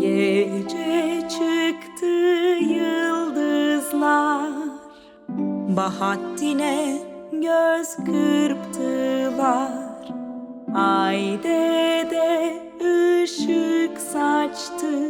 Gece çıktı yıldızlar. Bahattin'e göz kırptılar. Ay de ışık saçtı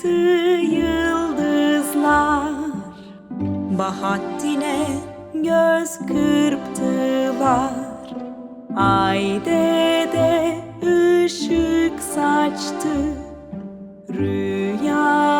çıktı yıldızlar. Bahattin'e göz kırptılar. Ay de ışık saçtı. Rüyanı